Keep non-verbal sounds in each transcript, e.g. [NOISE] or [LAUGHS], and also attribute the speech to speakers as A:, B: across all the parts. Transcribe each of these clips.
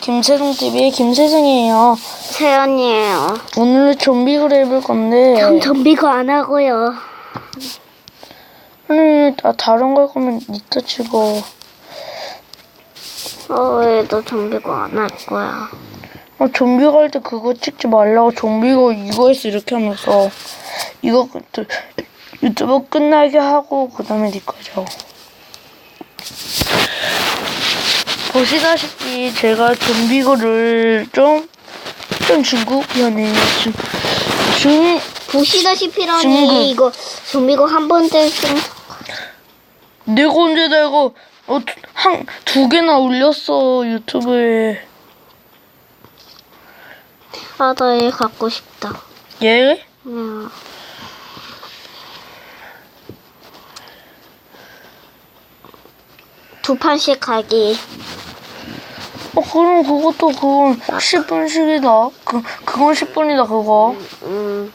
A: 김세종 TV 의 김세정이에요.
B: 세연이에요.
A: 오늘은 좀비글 해볼 건데.
B: 전 좀비거 안 하고요.
A: 아니 나 다른 걸 거면 니터 치고.
B: 어, 왜, 너 좀비거 안할 거야.
A: 어, 좀비 갈때 그거 찍지 말라고 좀비고 이거 했어, 이렇게 하면서 이거 그, 그, 유튜브 끝나게 하고 그다음에 니꺼죠 보시다시피 제가 좀비고를 좀, 좀 중국 편에, 중,
B: 중, 보시다시피라니 중국. 이거 좀비고 한번 때좀
A: 내가 언제 내가 어, 한, 두 개나 올렸어, 유튜브에.
B: 아, 나얘 갖고 싶다.
A: 얘? 예? 응. 음.
B: 두 판씩 가기.
A: 어, 그럼 그것도 그건 10분씩이다. 아, 그, 그건 10분이다, 그거. 음.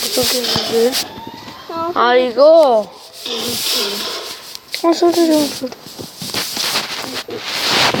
A: 어떻게 음. 아, 아, 이거. 아, 소리 좀 들어.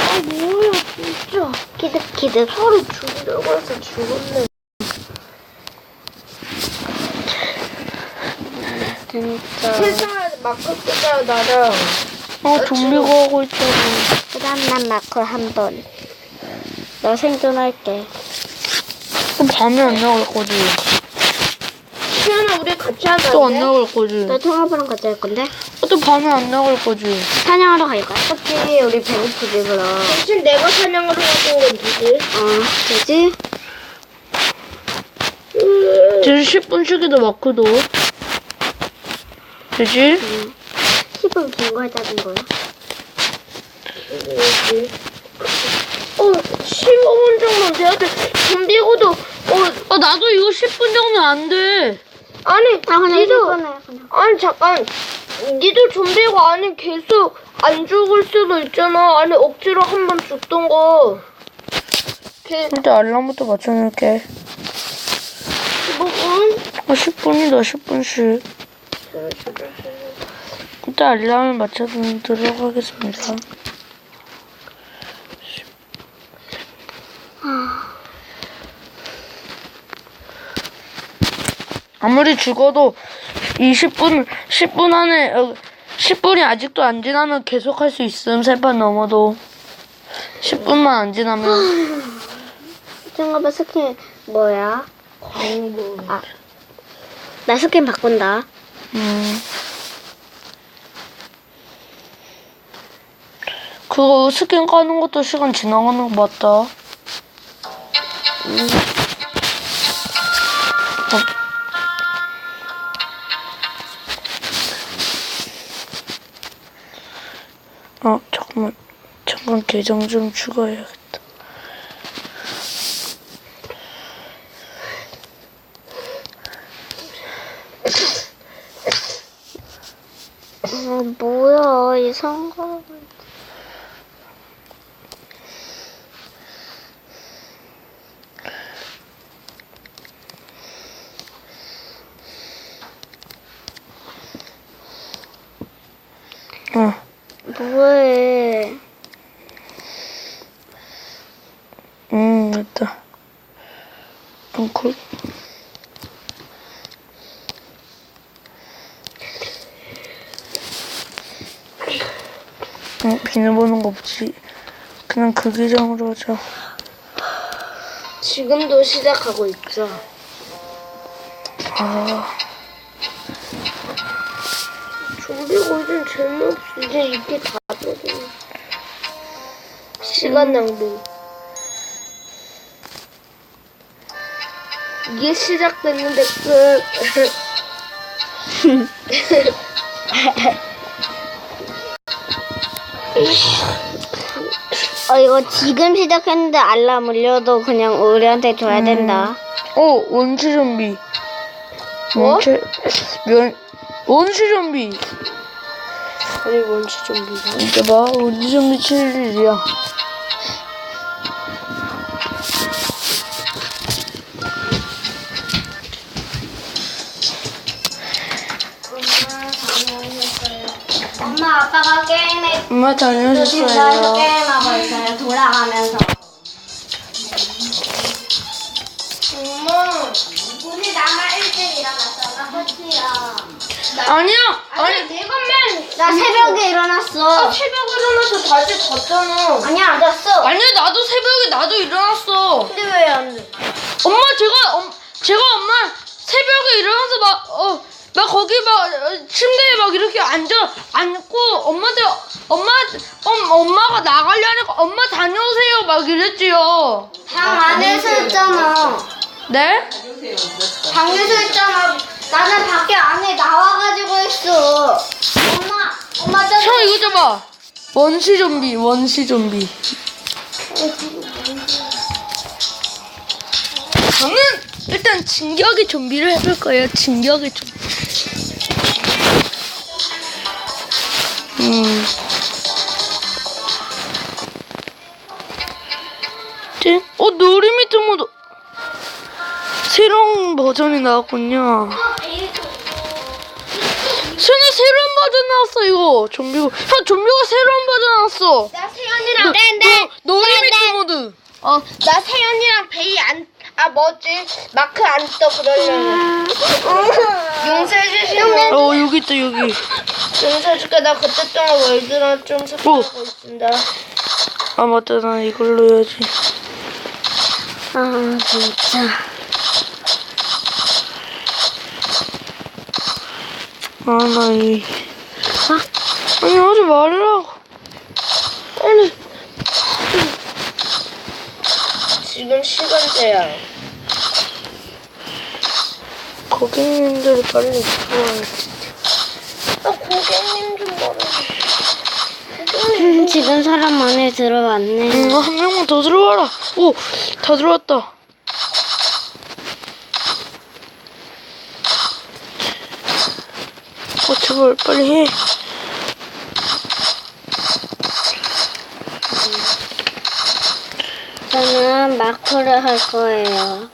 B: 아, 뭐야, 진짜. 기득기득.
A: 소리 죽으려고 해서 죽었네. 진짜.
B: 세상에 막고 쓰자, 나랑.
A: 어, 좀비가 하고 있잖아.
B: 불안난 마크 한 번. 나 생존할게.
A: 그럼 밤에 안 나올 거지.
B: 시연아 우리 같이 하자.
A: 또 안 나올 거지.
B: 나 통화부랑 같이 할 건데?
A: 어, 또 밤에 안 나올 거지.
B: 사냥하러 갈 거야. 어차피 우리 배고프지 그럼. 대신 내가 사냥을 하고 온 누구지? 어, 되지?
A: 지금 1 0분 쉬기도 마크도. 되지? 응.
B: 조금 긴걸 잡은 거야? 어, 15분 어, 정도 돼야 돼. 준비고도, 음, 어,
A: 아, 나도 이거 10분 정도 안 돼.
B: 아니, 아, 니도, 아니, 잠깐. 니도 준비고 아니, 계속 안 죽을 수도 있잖아. 아니, 억지로 한 번 죽던 거.
A: 걔, 일단 알람부터 맞춰놓을게. 15분? 아, 10분이다, 10분씩. 일단 알람을 맞춰보도록 하겠습니다. 아무리 죽어도 20분, 10분 안에, 10분이 어, 아직도 안 지나면 계속 할수 있음, 세판 넘어도. 10분만 안 지나면.
B: 이런가 스킨, 뭐야? 광고. 아. 나 스킨 바꾼다. 음.
A: 그거 스킨 까는 것도 시간 지나가는 거 맞다. 어, 어, 잠깐만. 잠깐 계정 좀 추가해야겠다.
B: 뭐해?
A: 음, 됐다. 앙콜. 어, 그- 응, 비누보는 거 없지. 그냥 그 기장으로 하자.
B: 지금도 시작하고 있죠. 아. 이거 좀 재미없는데 이게 다거든 시간 낭비 이게 시작됐는데 끝 [LAUGHS] 어, 이거 지금 시작했는데 알람 울려도 그냥 우리한테 줘야 음. 된다.
A: 어, 원시 좀비. 뭐? 원시, 면, 원시 좀비.
B: 아니 뭔지 좀 이게
A: 봐 우리 좀비칠 일이야
B: 엄마 아빠가 게임에
A: 엄마 다녀오셨어요
B: 게임하고 있어요 돌아가면서 엄마 음, 우리 나만
A: 아니야. 아니, 아니
B: 내가 맨. 나 새벽에 일어났어. 아, 새벽에 일어나서 다시 잤잖아. 아니야, 안 잤어.
A: 아니야, 나도 새벽에 나도 일어났어.
B: 근데 왜 안 돼?
A: 엄마, 제가, 엄, 제가 엄마 새벽에 일어나서 막, 어, 막 거기 막 어, 침대에 막 이렇게 앉아, 앉고 엄마들, 엄마, 엄, 엄마가 나가려니까 엄마 다녀오세요. 막 이랬지요.
B: 방 안에서 했잖아. 네? 방에서 했잖아. 나는 밖에 안에 나와가지고 있어 엄마,
A: 엄마 저. 형 이거 줘봐. 원시 좀비, 원시 좀비. 저는 일단 진격의 좀비를 해볼 거예요. 진격의 좀비. 음. 어, 노림이 좀 새로운 버전이 나왔군요. 버전 나왔어 이거 좀비고 형 좀비고 새로운 버전 나왔어
B: 나 세연이랑
A: 땡땡 노리믹스 네, 네. 네, 모드
B: 어나 세연이랑 베이 안아 뭐지 마크 안떠그러면 [LAUGHS] 용서해 주시면
A: 어 여기 있다 여기
B: 용서해 줄게 나 그때 동안 월드랑 좀
A: 섭섭하고 어. 있습니다 아 맞다 나 이걸로 해야지 아 진짜 아나이 아니 하지 말라고 아니
B: 지금 시간대야
A: 고객님들이 빨리 들어와야지
B: 나 고객님 좀 말해 지금 사람 많이 들어왔네
A: 음, 한 명만 더 들어와라 오다 들어왔다 어, 제발, 빨리 해.
B: 저는 마크를 할 거예요.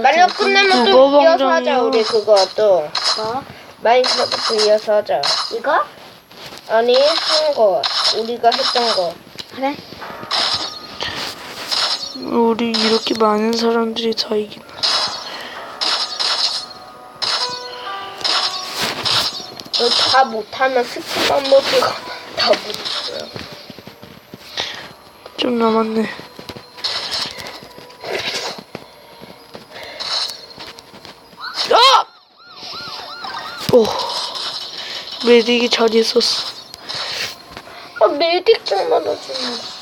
B: 말로 끝내면 또 이어서 하자 우리 그거 또 뭐? 마인크래프트 이어서 하자 이거? 아니 한거 우리가 했던 거 그래?
A: 우리 이렇게 많은 사람들이 다 이기나?
B: 다 못하면 스킵 한 번씩 다 못했어요.
A: 좀 남았네. 아! 오. 메딕이 잘 있었어.
B: 아, 메딕 좀 맞아주네.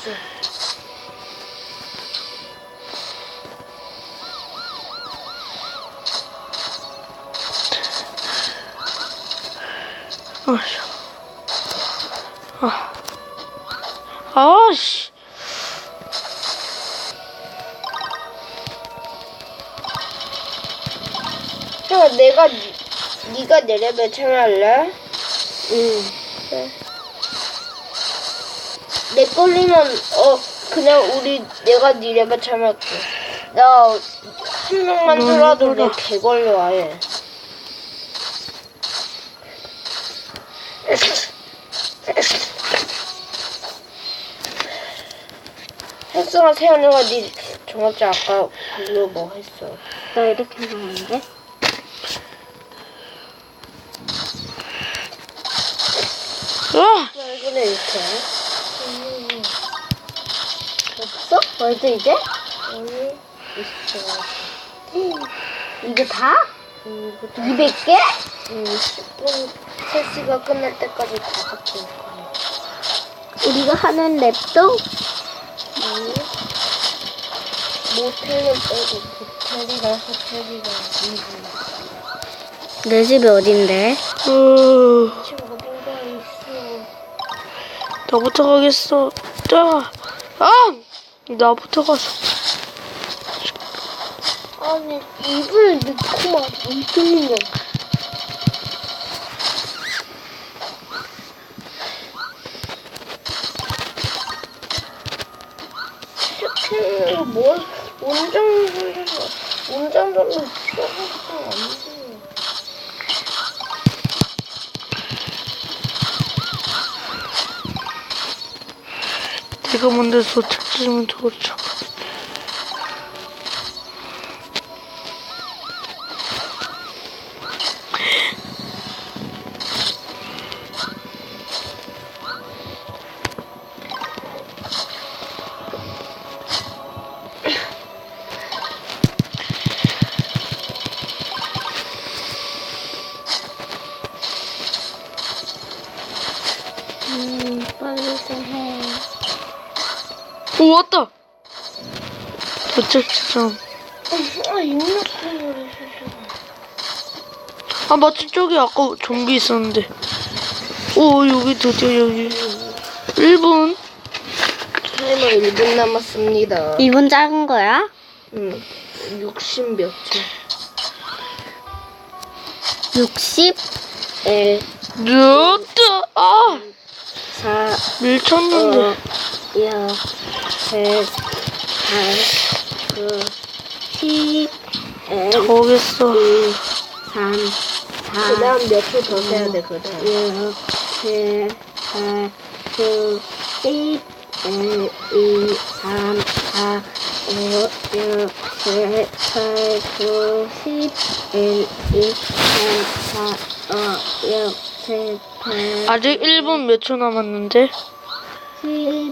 A: 아씨. 아. 아
B: 야, 내가 네가 내려면 참할래? 응. 래내 걸리면 어 그냥 우리 내가 니네만 참았게나 한 명만 들어도 음, 내 개걸려 아예. 헬스랑 세연이가 네 종합자 아까 그로뭐 했어? 나 이렇게 나왔는데? 어! 얼굴에 이렇게. 음. 없어? 벌써 이제? 아니, 있어. 이게 다? 음, 200개? 응, 10분 세시가 끝날 때까지 다 갖고 올 거예요. 우리가 하는 랩도 응. 음. 모텔은 뭐 빼고 호텔이라 호텔이랑 이지. 내 집이 어딘데? 응. 음, 지금 어딘가에
A: 있어. 나부터 가겠어. 짜! 아! 나부터 가서.
B: 아니 입을 넣고 막 움직이는 스킨으로 음, 뭘 온전히 온전별로 써보니까 안 돼.
A: 지금 근데 도착지면 좋죠. 좀. 어, 아 마침 쪽기 아까 좀비 있었는데. 오 여기 드디어 여기 1분.
B: 타이머 1분 남았습니다. 2분 작은 거야? 응. 60몇 초. 60?
A: 에. 늦다. 아. 4. 밀쳤는데. 어, 야. 셋. 다. T N 저겠어. 2
B: 3 그다음 몇초더 세야 돼 그다음. 6 7 8 9 10 1 2 3 4
A: 5 6 7 8 9 10 1 2 3 4 5 6 아직 1분 몇 초 남았는데? 1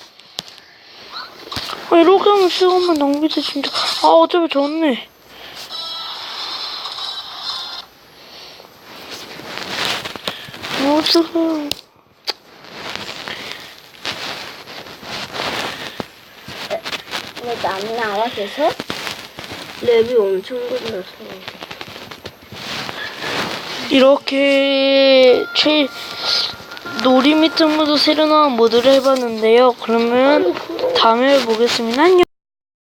A: 이렇게 하면 시간만 낭비돼 진짜 아 어차피 졌네
B: 어떡해 왜 남이 나와 서 랩이 엄청 걸렸어
A: 이렇게 최놀이미트모 새로 나온 모드를 해봤는데요 그러면 다음에 보겠습니다. 안녕.